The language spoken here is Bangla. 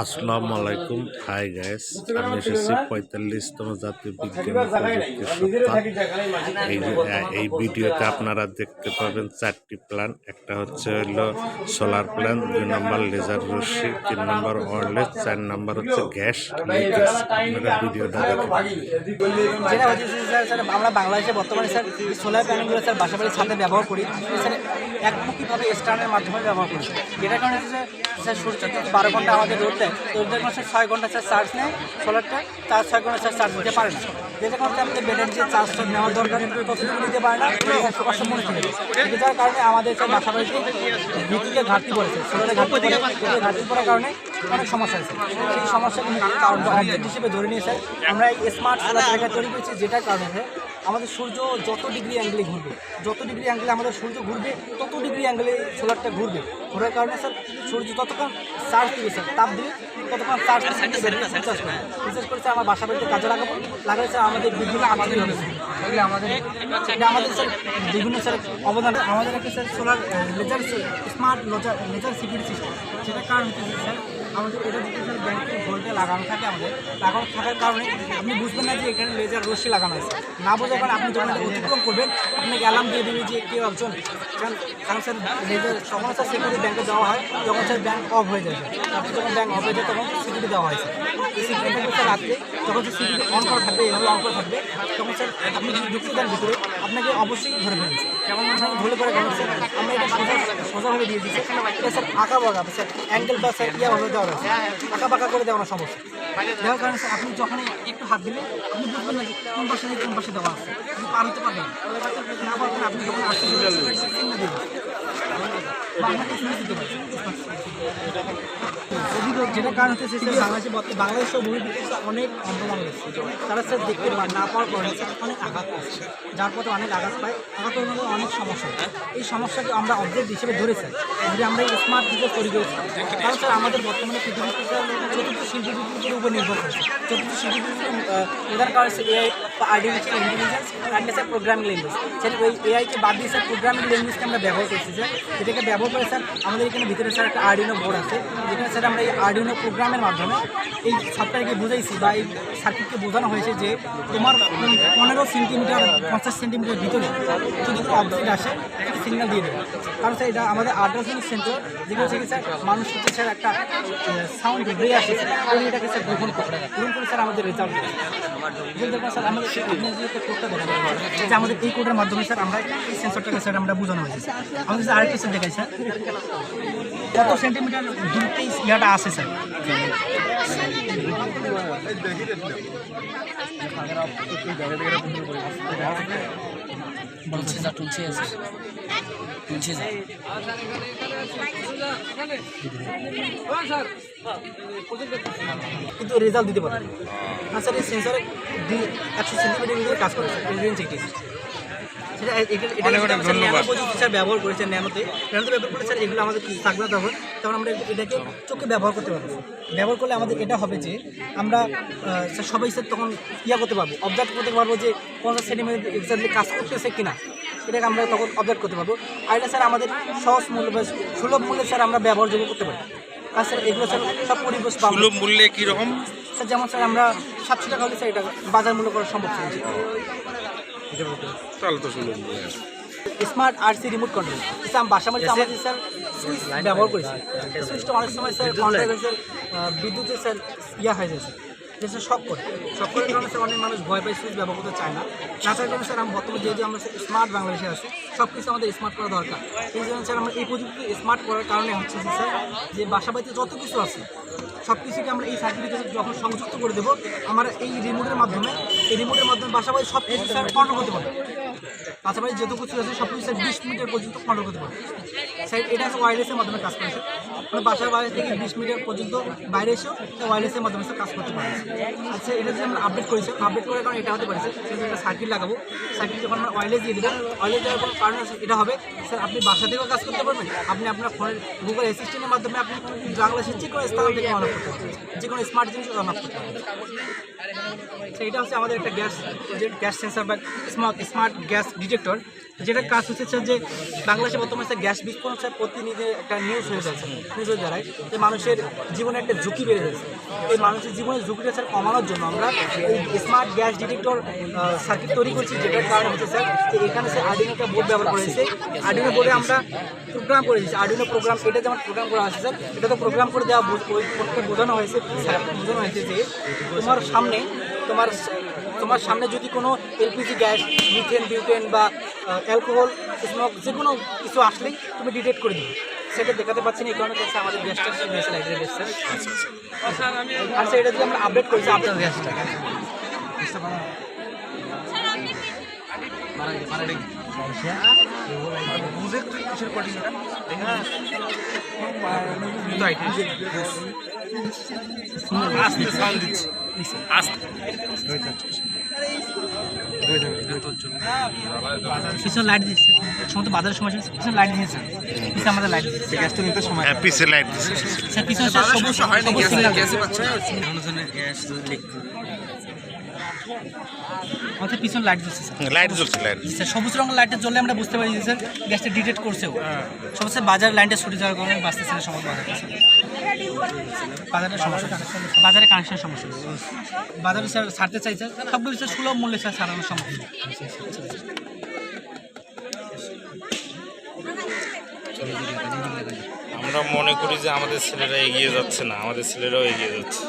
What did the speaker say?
আসসালামু আলাইকুম হাই গাইস আমি এসেছি পঁয়তাল্লিশতম জাতীয় বিজ্ঞান এই এই ভিডিওতে আপনারা দেখতে পাবেন চারটি প্ল্যান একটা হচ্ছে হলো সোলার প্ল্যান দুই নম্বর লেজার রশ্মি, তিন নম্বর ওয়ারলেস চার নম্বর হচ্ছে গ্যাস আপনারা ভিডিওটা দেখেন। আমরা বাংলাদেশে বর্তমানে স্যার সোলার প্যানেলগুলো স্যার বাসা বাড়ির ছাদে ব্যবহার করি। স্যার একমুখীভাবে স্টানের মাধ্যমে ব্যবহার করি। যেটার কারণে স্যার সূর্য বারো ঘণ্টা আমাদের রোদ দেয়। তো কারণে স্যার ছয় ঘণ্টা স্যার চার্জ নেয় সোলারটা তার ছয় ঘণ্টা স্যার চার্জ দিতে পারে না। যেটা কারণে আমাদের ব্যাটারি যে চার্জটা নেওয়ার দরকার ততটুকু নিতে পারে না। অসম্পূর্ণ মনে যার কারণে আমাদের স্যার বাসা বাড়িতে বিদ্যুতের ঘাটতি পড়েছে। সোলারের ঘাটতি পড়ে ঘাটতি পড়ার কারণে অনেক সমস্যা আছে সেই সমস্যাগুলি কারণ অবজেক্ট হিসেবে ধরে নিয়েছে। আমরা এই স্মার্ট সোলার জায়গা তৈরি করেছি, যেটার কারণে আমাদের সূর্য যত ডিগ্রি অ্যাঙ্গেলে ঘুরবে, যত ডিগ্রি অ্যাঙ্গেলে আমাদের সূর্য ঘুরবে, তত ডিগ্রি অ্যাঙ্গেলে সোলারটা ঘুরবে। ঘোরার কারণে স্যার সূর্য ততক্ষণ চার্জ দিবে স্যার তাপ দিবে ততক্ষণ চার্জ রিচার্জ করে রিচার্জ করে স্যার আমার বাসা বাড়িতে কাজে লাগাবো লাগালে স্যার আমাদের বিভিন্ন আমদানি হবে এগুলো আমাদের এটা আমাদের স্যার বিভিন্ন স্যার অবদান আমাদের একটা sir solar laser smart laser laser security system সেটার কারণ হচ্ছে স্যার? আমাদের এটা যদি স্যার ব্যাংকের ভোল্টে লাগানো থাকে আমাদের লাগানো থাকার কারণে আপনি বুঝবেন না যে এখানে লেজার রশ্মি লাগানো আছে। না বোঝার কারণে আপনি যখন অতিক্রম করবেন আপনাকে অ্যালার্ম দিয়ে দেবে যে কেউ একজন কারণ কারণ স্যার লেজার স্যার সিকিউরিটি ব্যাংকে দেওয়া হয়, যখন স্যার ব্যাংক অফ হয়ে যায় আপনি যখন ব্যাংক অফ হয়ে যায় তখন সিকিউরিটি দেওয়া হয় স্যার রাত্রে, যখন স্যার সিকিউরিটি অন করা থাকবে, এভাবে অন করা থাকবে, তখন স্যার আপনি যদি ঢুকতে দেন ভিতরে, আপনাকে অবশ্যই ধরে ফেলবে। কেমন মানুষ ধরে পড়ে কেন স্যার, আমরা এটা সোজা সোজাভাবে দিয়ে দিচ্ছি। স্যার, আঁকা বাঁকা স্যার অ্যাঙ্গেল বা স্যার ইয়ে দেওয়া রয়েছে। আঁকা বাঁকা করে দেওয়ার সমস্যা দেওয়ার কারণে স্যার, আপনি যখন একটু হাত দিলে, আপনি বুঝবেন না যে কোন পাশে কোন পাশে দেওয়া আছে। আপনি পার হতে পারবেন না। আপনি যখন আসতে চিহ্ন যেটা কারণ হচ্ছে স্যার বাংলাদেশে বাংলাদেশের ভূমিতে অনেক মানুষ তারা স্যার দেখতে পা- না পাওয়ার কারণে অনেক আঘাত পাচ্ছে যার পথে অনেক আঘাত পায় আঘাতের মধ্যে অনেক সমস্যা এই সমস্যাকে আমরা অবজেক্ট হিসেবে ধরে স্যার যদি আমরা স্মার্ট দিকে করেছি। কারণ স্যার আমাদের বর্তমানে পৃথিবীতে শিল্প উপর নির্ভর করছে। চতুর্থ শিল্প প্রধান কারণ হচ্ছে এআই বা artificial intelligence and sir programming language sir ওই এআইকে বাদ দিয়ে স্যার প্রোগ্রামিং ল্যাঙ্গুয়েজকে আমরা ব্যবহার করছি স্যার এটাকে ব্যবহার করে স্যার আমাদের এখানে ভিতরে স্যার একটা আর্ডিনো বোর্ড আছে, যেখানে স্যার আমরা এই আর্ডিনো প্রোগ্রামের মাধ্যমে এই সফটওয়্যারকে বুঝাইছি বা এই সার্কিটকে বোঝানো হয়েছে যে তোমার পনেরো সেন্টিমিটার পঞ্চাশ সেন্টিমিটার ভিতরে যদি অবজেক্ট আসে সিগন্যাল দিয়ে দেবে। কারণ স্যার এটা আমাদের আল্ট্রাসনিক সেন্সর যেখানে থেকে স্যার মানুষ স্যার একটা সাউন্ড রে আসে স্যার এটাকে স্যার গ্রহণ করে গ্রহণ করে স্যার আমাদের রেজাল্ট স্যার, আমাদের এই কোডের মাধ্যমে স্যার আমরা এই সেন্সরটাকে স্যার আমরা বোঝানো হয়েছে। আমাদের আরেকটা স্যার দেখাই, স্যার। কত সেন্টিমিটার দূরতেই ইয়াটা আসে স্যার? তুলছে যা তুলছে আছে তুলছে কিন্তু রেজাল্ট দিতে পারে না স্যার এই সেন্সরে দুই একশো সেন্টিমিটার ভিতরে কাজ করে সেটা এটা- ন্যানো প্রযুক্তি স্যার ব্যবহার করেছে ন্যানোতে। ন্যানোতে ব্যবহার করে স্যার এগুলো আমাদের থাকবে তখন? তখন আমরা এটাকে চোখে ব্যবহার করতে পারব। ব্যবহার করলে আমাদের এটা হবে যে আমরা স্যার সবাই স্যার তখন ইয়া করতে পারব অবজার্ভ করতে পারব যে পঞ্চাশ সেন্টিমিটার এক্সাক্টলি কাজ করতেছে কিনা। এটাকে আমরা তখন অবজার্ভ করতে পারব। আর এটা স্যার আমাদের সহজ মূল্য বা সুলভ মূল্যে স্যার আমরা ব্যবহারযোগ্য করতে পারি। আর স্যার এগুলো স্যার সব পরিবেশ। সুলভ মূল্যে কীরকম স্যার যেমন স্যার আমরা সাতশো টাকা হলে স্যার এটা বাজার মূল্য করা সম্ভব স্যার তাহলে তো সুলভ মূল্যে smart RC remote control sir আমি বাসা বাড়িতে আমাদের স্যার সুইচ ব্যবহার করেছি। সুইচটা অনেক সময় স্যার কন্ট্রোল স্যার আহ, বিদ্যুতের স্যার ইয়া হয়ে যায় স্যার সব শক করে। শখ করার কারণে স্যার অনেক মানুষ ভয় পায়, সুইচ ব্যবহার করতে চায় না। না থাকার কারণে স্যার আমরা বর্তমানে যেহেতু আমরা স্মার্ট বাংলাদেশে আছি সব কিছু আমাদের স্মার্ট করা দরকার। এই জন্য স্যার আমরা এই প্রযুক্তি স্মার্ট করার কারণে হচ্ছে যে স্যার যে বাসা বাড়িতে যত কিছু আছে সব কিছুকে আমরা এই সার্কিটে যখন সংযুক্ত করে দেবো। আমরা এই রিমোটের মাধ্যমে, এই রিমোটের মাধ্যমে বাসা বাড়ি সব কিছু স্যার কন্ট্রোল করতে পারব। পাশাপাশি যত কিছু আছে সব কিছু স্যার বিশ মিটার পর্যন্ত কন্ট্রোল করতে পারব। স্যার এটা হচ্ছে ওয়ারলেসের মাধ্যমে কাজ করেছে। মানে বাসার বাইরে থেকে বিশ মিটার পর্যন্ত বাইরে এসেও ওয়ারলেসের মাধ্যমে কাজ করতে পারে আচ্ছা এটা যে আমরা আপডেট করেছি আপডেট করার কারণে এটা হতে পারে স্যার একটা সার্কিট লাগাবো। সার্কিট যখন আমরা ওয়ারলেস দিয়ে দেবো ওয়ারলেস দেওয়ার কোনো কারণ আছে, এটা হবে স্যার আপনি বাসা থেকেও কাজ করতে পারবেন। আপনি আপনার ফোনের গুগল অ্যাসিস্ট্যান্টের মাধ্যমে আপনি বাংলাদেশের যে কোনো স্থান থেকে যে কোনো স্মার্ট জিনিস অন করতে হবে সেইটা হচ্ছে আমাদের একটা গ্যাস গ্যাস সেন্সার বা স্মার্ট গ্যাস ডিটেক্টর যেটা কাজ হচ্ছে স্যার যে বাংলাদেশে বর্তমানে স্যার গ্যাস বিস্ফোরণ স্যার প্রতিনিধি একটা নিউজ হয়ে যাচ্ছে নিউজের দ্বারাই যে মানুষের জীবনে একটা ঝুঁকি বেড়ে যাচ্ছে এই মানুষের জীবনের ঝুঁকিটা স্যার কমানোর জন্য আমরা এই স্মার্ট গ্যাস ডিটেক্টর সার্কিট তৈরি করছি, যেটার কারণ হচ্ছে স্যার যে এখানে স্যার আর্ডিনো একটা বোর্ড ব্যবহার করেছে। আর্ডিনো বোর্ডে আমরা প্রোগ্রাম করে দিচ্ছি আর্ডিনো প্রোগ্রাম এটা যেমন প্রোগ্রাম করা আছে স্যার এটা তো প্রোগ্রাম করে দেওয়া বোঝানো হয়েছে বোঝানো হয়েছে যে তোমার সামনে তোমার তোমার সামনে যদি কোনো এলপিজি গ্যাস মিথেন বিউটেন বা অ্যালকোহল স্মোক যে কোনো কিছু আসলেই তুমি ডিটেক্ট করে দিবে সেটা দেখাতে পাচ্ছি না এই কারণে হচ্ছে আমাদের গ্যাসটা গ্যাস লাইটের গ্যাস আর স্যার এটা যদি আমরা আপডেট করেছি আপনার গ্যাসটা পিছনে লাইট দিচ্ছে। সমস্ত বাজারের সময় পিছনে লাইট দিয়েছে। পিছনে আমাদের লাইট দিচ্ছে। গ্যাসটা নিতে সময় হ্যাঁ পিছে লাইট পিছনে স্যার সবুজ সবুজ সিগন্যাল আমাদের পিছনে লাইট দিচ্ছে স্যার লাইট জ্বলছে লাইট জি স্যার সবুজ রঙের লাইটটা জ্বললে আমরা বুঝতে পারি যে স্যার গ্যাসটা ডিটেক্ট করছেও সমস্ত বাজার লাইনটা ছুটে যাওয়ার কারণে বাঁচতেছে না বাজারটা স্যার বাজারের সমস্যা বাজারে কানেকশন সমস্যা বাজারে স্যার ছাড়তে চাইছে সবগুলো স্যার সুলভ মূল্যে স্যার ছাড়ানোর সমস্যা আমরা মনে করি যে আমাদের ছেলেরা এগিয়ে যাচ্ছে না আমাদের ছেলেরাও এগিয়ে যাচ্ছে।